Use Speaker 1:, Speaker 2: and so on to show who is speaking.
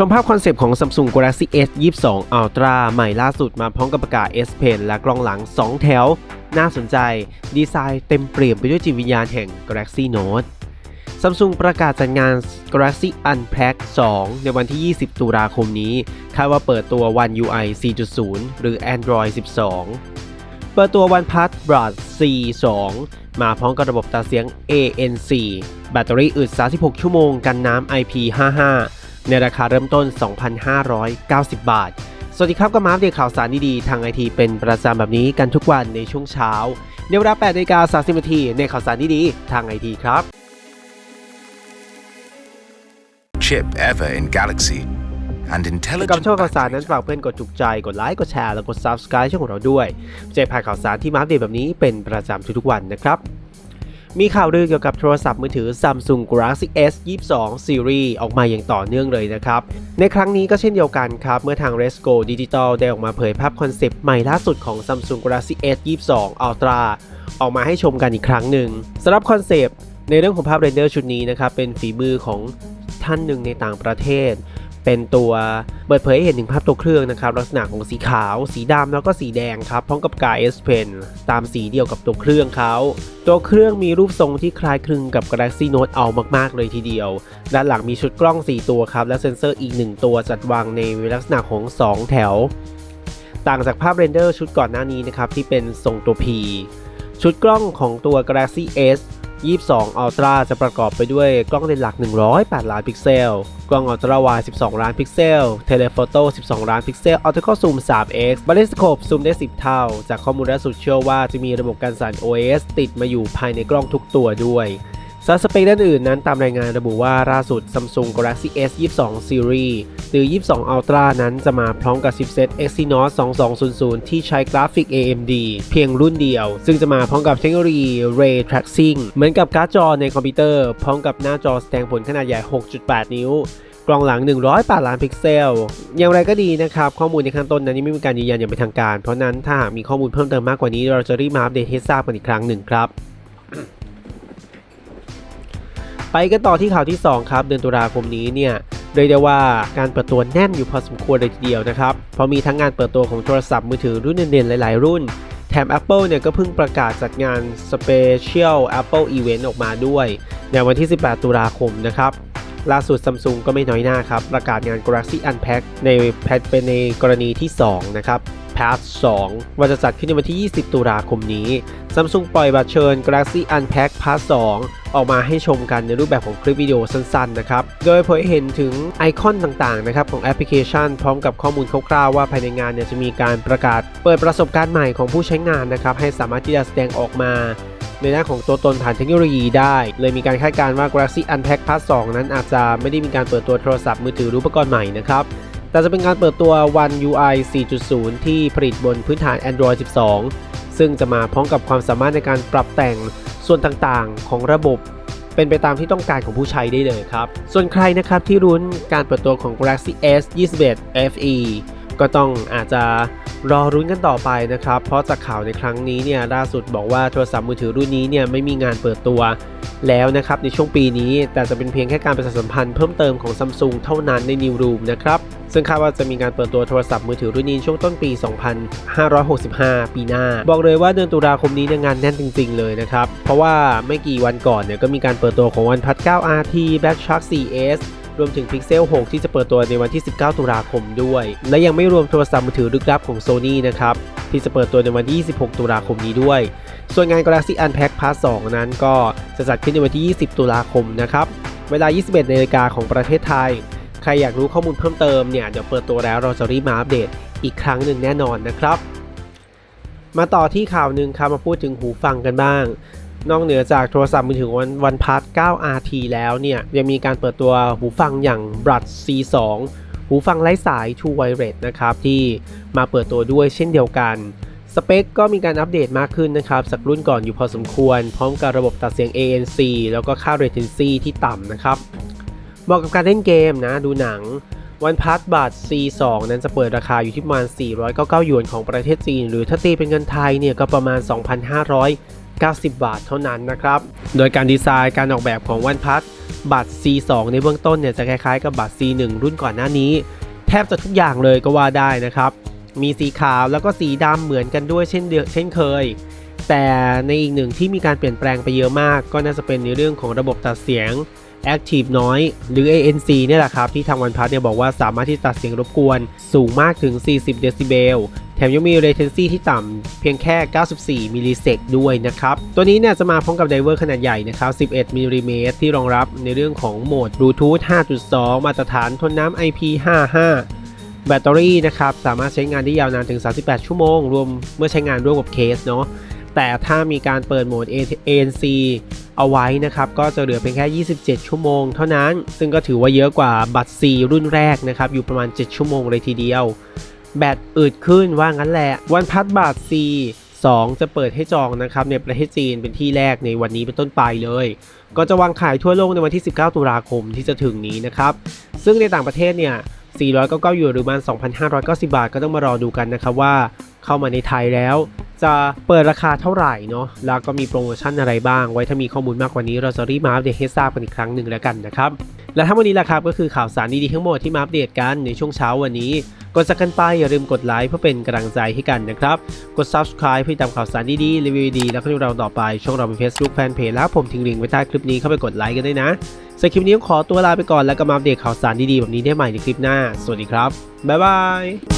Speaker 1: ชมภาพคอนเซปต์ของ Samsung Galaxy S 22 Ultra ใหม่ล่าสุดมาพร้อมกับประกาศ S Pen และกล้องหลัง 2 แถว น่าสนใจ ดีไซน์เต็มเปลี่ยนไปด้วยจิตวิญญาณแห่ง Galaxy Note Samsung ประกาศจัดงาน Galaxy Unpacked 2 ในวันที่ 20 ตุลาคมนี้ คาดว่าเปิดตัว One UI 4.0 หรือ Android 12 เปิดตัว OnePlus Buds C2 มาพร้อมกับระบบตัดเสียง ANC แบตเตอรี่อึด 36 ชั่วโมง กันน้ำ IP55 ในราคาเริ่มต้น 2,590 บาท สวัสดีครับก็มาอัปเดตข่าวสารดีๆทางไอทีเป็นประจำแบบนี้กันทุกวันในช่วงเช้า ในเวลา8นาฬิกา30นาทีในข่าวสารดีๆทางไอทีครับ
Speaker 2: chip ever in Galaxy. And
Speaker 1: กับ
Speaker 2: intelligent
Speaker 1: ช่วงข่าวสาร
Speaker 2: battery
Speaker 1: นั้นฝากเพื่อนกดถูกใจ กดไลค์ กดแชร์ แล้วกด Subscribe ช่องของเราด้วยจะได้พาข่าวสารที่มาอัปเดตแบบนี้เป็นประจำทุกๆวันนะครับ มีข่าวลือเกี่ยวกับโทรศัพท์มือถือ Samsung Galaxy S 22 Series ออกมาอย่างต่อเนื่องเลยนะครับ ในครั้งนี้ก็เช่นเดียวกันครับ เมื่อทาง Resco Digital ได้ออกมาเผยภาพคอนเซปต์ใหม่ล่าสุดของ Samsung Galaxy S 22 Ultra ออกมาให้ชมกันอีกครั้งหนึ่งสำหรับคอนเซปต์ในเรื่องของภาพเรนเดอร์ชุดนี้นะครับเป็นฝีมือของท่านหนึ่งในต่างประเทศ เป็นตัวเปิดเผยให้เห็นถึงภาพตัวเครื่องนะครับลักษณะของสีขาว สีดำแล้วก็สีแดงครับพร้อมกับกาย S Pen ตามสีเดียวกับตัวเครื่องเขาตัวเครื่องมีรูปทรงที่คล้ายคลึงกับ Galaxy Note เอามากๆเลยทีเดียว ด้านหลังมีชุดกล้อง 4 ตัวครับและเซ็นเซอร์อีก 1 ตัวจัดวางในลักษณะของ 2 แถว ต่างจากภาพเรนเดอร์ชุดก่อนหน้านี้นะครับที่เป็นทรงตัว P ชุดกล้องของตัว Galaxy S 22 Ultra จะประกอบไปด้วยกล้องเลนส์หลัก 108 ล้านพิกเซล กล้อง Ultra Wide 12 ล้านพิกเซล เทเลโฟโต้ 12 ล้านพิกเซลออโต้คอซูม 3x บาลิสโคปซูมได้ 10 เท่า จากข้อมูลล่าสุดเชื่อว่าจะมีระบบการสั่น OS ติดมาอยู่ภายในกล้องทุกตัวด้วย สาสเปคด้านอื่นนั้นตามรายงานระบุว่าล่าสุด Samsung Galaxy S 22 Series หรือ 22 Ultra นั้นจะมาพร้อมกับชิปเซ็ต Exynos 2200 ที่ใช้กราฟิก AMD เพียงรุ่นเดียว ซึ่งจะมาพร้อมกับเทคโนโลยี Ray Tracing เหมือนกับการ์ดจอในคอมพิวเตอร์ พร้อมกับหน้าจอแสดงผลขนาดใหญ่ 6.8 นิ้วกล้องหลัง 108 ล้านพิกเซล อย่างไรก็ดีนะครับ ข้อมูลในข้างต้นนั้นยังไม่มีการยืนยันอย่างเป็นทางการ เพราะนั้นถ้าหากมีข้อมูลเพิ่มเติมมากกว่านี้เราจะรีบมาอัปเดตให้ทราบกันอีกครั้งหนึ่งครับ ไปกันต่อที่ข่าวที่ 2 ครับ เดือนตุลาคมนี้เนี่ยเรียกได้ว่าการเปิดตัวแน่นอยู่พอสมควรเลยทีเดียวนะครับ เพราะมีทั้งงานเปิดตัวของโทรศัพท์มือถือรุ่นเด่นๆหลาย ๆ รุ่น แถม Apple เนี่ยก็เพิ่งประกาศจัดงาน Special Apple Event ออกมาด้วย ในวันที่ 18 ตุลาคมนะครับล่าสุด Samsung ก็ไม่น้อยหน้าครับ ประกาศงาน Galaxy Unpack ในแพทเป็นในกรณีที่ 2 นะครับ Pass 2ว่าจะจัดขึ้นในวันที่ 20 ตุลาคมนี้ Samsung ปล่อยบัตรเชิญ Galaxy Unpack Pass 2 ออกมาให้ชมกันในรูปแบบของคลิปวิดีโอสั้นๆนะครับ โดยเผยเห็นถึงไอคอนต่างๆนะครับของแอปพลิเคชัน พร้อมกับข้อมูลคร่าวๆว่าภายในงานเนี่ยจะมีการประกาศ เปิดประสบการณ์ใหม่ของผู้ใช้งานนะครับให้สามารถที่จะแสดงออกมาในด้านของตัวตนผ่านเทคโนโลยีได้ เลยมีการคาดการณ์ว่า Galaxy Unpack Pass 2นั้นอาจจะไม่ได้มีการเปิดตัวโทรศัพท์มือถือรูปกรณ์ใหม่นะครับ แต่จะเป็นการเปิดตัว One UI 4.0 ที่ผลิตบนพื้นฐาน Android 12 ซึ่งจะมาพร้อมกับความสามารถในการปรับแต่ง ส่วนต่างๆ ของระบบเป็นไปตามที่ต้องการของผู้ใช้ได้เลยครับ ส่วนใครนะครับที่รุ้นการเปิดตัวของ Galaxy S 21 FE ก็ต้องอาจจะรอรุ้นกันต่อไปนะครับ เพราะจากข่าวในครั้งนี้เนี่ยล่าสุดบอกว่าโทรศัพท์มือถือรุ่นนี้เนี่ยไม่มีงานเปิดตัวแล้วนะครับในช่วงปีนี้ แต่จะเป็นเพียงแค่การประชาสัมพันธ์เพิ่มเติมของ Samsung เท่านั้นใน New Room นะครับ ซึ่งคาดว่าจะมีการเปิดตัวโทรศัพท์มือถือรุ่นนี้ช่วงต้นปี 2565 ปีหน้า บอกเลยว่าเดือนตุลาคมนี้เนี่ยงานแน่นจริง ๆ เลยนะครับ เพราะว่าไม่กี่วันก่อนเนี่ยก็มีการเปิดตัวของ OnePlus 9 RT Black Shark 4S รวมถึง Pixel 6 ที่จะเปิดตัวในวันที่ 19 ตุลาคมด้วย และยังไม่รวมโทรศัพท์มือถือลึกลับของ Sony นะครับ ที่จะเปิดตัวในวันที่ 26 ตุลาคมนี้ด้วย ส่วนงาน Galaxy Unpack Part 2 นั้นก็จะจัดขึ้นในวันที่ 20 ตุลาคมนะครับ เวลา 21นาฬิกาของประเทศไทย ใครอยากรู้ข้อมูลเพิ่มเติมเนี่ยเดี๋ยวเปิดตัวแล้วเราจะรีบมาอัปเดตอีกครั้งหนึ่งแน่นอนนะครับ มาต่อที่ข่าวหนึ่งครับมาพูดถึงหูฟังกันบ้าง นอกเหนือจากโทรศัพท์มือถือวันวันพัท 9 RT แล้วเนี่ยยังมีการเปิดตัวหูฟังอย่าง Buds C2 หูฟังไร้สาย True Wireless นะครับที่มาเปิดตัวด้วยเช่นเดียวกันสเปคก็มีการอัปเดตมากขึ้นนะครับจากรุ่นก่อนอยู่พอสมควร พร้อมกับระบบตัดเสียง ANC แล้วก็ค่า latency ที่ต่ำนะครับ เหมาะกับการเล่นเกมนะ ดูหนังวันพัทบัต C2 นั้นจะเปิดราคาอยู่ที่ประมาณ 499 หยวนของประเทศจีน หรือถ้าตีเป็นเงินไทยเนี่ยก็ประมาณ 2,590 บาทเท่านั้นนะครับ โดยการดีไซน์การออกแบบของวันพัทบัตร C2 ในเบื้องต้นเนี่ยจะคล้ายๆกับบัตร C1 รุ่นก่อนหน้านี้ แทบจะทุกอย่างเลยก็ว่าได้นะครับ มีสีขาวแล้วก็สีดำเหมือนกันด้วยเช่นเดียวเช่นเคย แต่ในอีกหนึ่งที่มีการเปลี่ยนแปลงไปเยอะมาก ก็น่าจะเป็นในเรื่องของระบบตัดเสียง Active Noise หรือ ANC เนี่ยแหละครับ ที่ทางวันพัทเนี่ยบอกว่าสามารถที่ตัดเสียงรบกวนสูงมากถึง 40 เดซิเบลแถมยังมี latency ที่ต่ำเพียงแค่ 94 มิลลิเซกด้วยนะครับ ตัวนี้เนี่ยจะมาพร้อมกับไดเวอร์ขนาดใหญ่นะครับ 11 มิลลิเมตรที่รองรับในเรื่องของโหมด Bluetooth 5.2 มาตรฐานทนน้ำ IP55 แบตเตอรี่นะครับ สามารถใช้งานได้ยาวนานถึง 38 ชั่วโมง รวมเมื่อใช้งานร่วมกับเคสเนาะ แต่ถ้ามีการเปิดโหมด ANC เอาไว้นะครับ ก็จะเหลือเพียงแค่ 27 ชั่วโมงเท่านั้น ซึ่งก็ถือว่าเยอะกว่าบัตร C รุ่นแรกนะครับ อยู่ประมาณ 7 ชั่วโมงเลยทีเดียว แบตอืดขึ้นว่างั้นแหละ วันพัดบัตร C 2 จะเปิดให้จองนะครับในประเทศจีนเป็นที่แรกในวันนี้เป็นต้นไปเลย ก็จะวางขายทั่วโลกในวันที่ 19 ตุลาคมที่จะถึงนี้นะครับ ซึ่งในต่างประเทศเนี่ย 499 อยู่หรือประมาณ 2,590 บาทก็ต้องมารอดูกันนะครับว่าเข้ามาในไทยแล้ว จะเปิดราคาเท่าไหร่เนาะแล้วก็มีโปรโมชั่นอะไรบ้าง ไว้ถ้ามีข้อมูลมากกว่านี้เราจะรีบมาอัปเดตให้ทราบกันอีกครั้งหนึ่งแล้วกันนะครับและทั้งหมดนี้แหละครับก็คือข่าวสารดีๆทั้งหมดที่มาอัปเดตกันในช่วงเช้าวันนี้กดสักกันไปอย่าลืมกดไลค์เพื่อเป็นกำลังใจให้กันนะครับ กด subscribe เพื่อตามข่าวสารดีๆรีวิวดีแล้วก็ดูเราต่อไป ช่องเราเป็น Facebook Fanpage แล้วผมทิ้งลิงก์ไว้ใต้คลิปนี้เข้าไปกดไลค์กันได้นะสำหรับคลิปนี้ขอตัวลาไปก่อนแล้วก็มาอัปเดตข่าวสารดีๆแบบนี้ได้ใหม่ในคลิปหน้า สวัสดีครับบ๊ายบาย